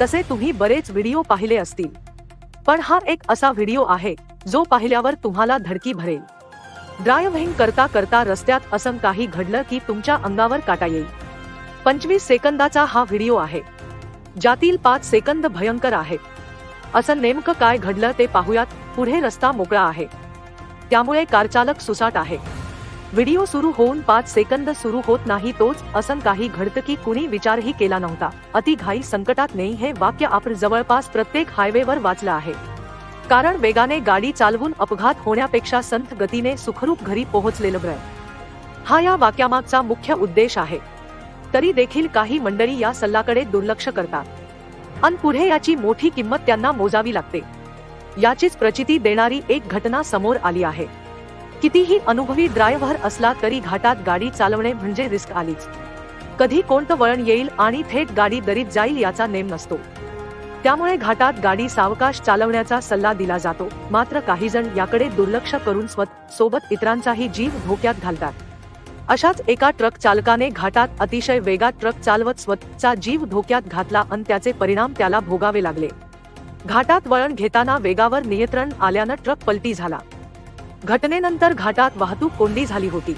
तसे तुम्ही बरेच व्हिडिओ पाहिले असतील. पण हा एक असा व्हिडिओ आहे जो पाहिल्यावर तुम्हाला धडकी भरेल. ड्रायव्हिंग करता करता रस्त्यात असं काही घडलं की तुमच्या अंगावर काटा येईल. पंचवीस सेकंदाचा हा व्हिडिओ आहे. ज्यातील पाच सेकंद भयंकर आहेत असं नेमकं काय घडलं ते पाहूयात पुढे रस्ता मोकळा आहे. त्यामुळे कारचालक सुसाट आहे. व्हिडिओ सुरू होऊन पाच सेकंद सुरू होत नाही तोच असं काही घडतं की कुणी विचारही केला नव्हता. अतिघाई संकटात नाही हे वाक्य आपण जवळपास प्रत्येक हायवेवर वाचलं आहे. कारण वेगाने गाडी चालवून अपघात होण्यापेक्षा संथ गतीने सुखरूप घरी पोहोचलेलं ग्रह हा या वाक्यामागचा मुख्य उद्देश आहे. तरी देखील काही मंडळी या सल्लाकडे दुर्लक्ष करतात. अन पुढे याची मोठी किंमत त्यांना मोजावी लागते. याचीच प्रचिती देणारी एक घटना समोर आली आहे. कितीही अनुभवी ड्रायव्हर असला तरी घाटात गाडी चालवणे म्हणजे रिस्क आलीच. कधी कोणतं वळण येईल आणि थेट गाडी दरीत जाईल याचा नेम नसतो. त्यामुळे घाटात गाडी सावकाश चालवण्याचा सल्ला दिला जातो. मात्र काही जण याकडे दुर्लक्ष करून स्वत सोबत इतरांचाही जीव धोक्यात घालतात. अशाच एका ट्रक चालकाने घाटात अतिशय वेगात ट्रक चालवत स्वतःचा जीव धोक्यात घातला आणि त्याचे परिणाम त्याला भोगावे लागले. घाटात वळण घेताना वेगावर नियंत्रण आल्यानं ट्रक पलटी झाला. घटनेनंतर घाटात वाहतूक कोंडी झाली होती.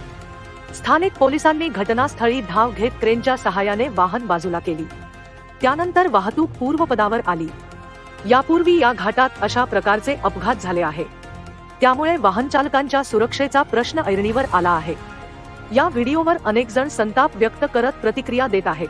स्थानिक पोलिसांनी घटनास्थळी धाव घेत क्रेनच्या सहाय्याने वाहन बाजूला केली. त्यानंतर वाहतूक पूर्वपदावर आली. यापूर्वी या घाटात अशा प्रकारचे अपघात झाले आहे. त्यामुळे वाहन चालकांच्या सुरक्षेचा प्रश्न ऐरणीवर आला आहे. या व्हिडिओवर अनेक जण संताप व्यक्त करत प्रतिक्रिया देत आहेत.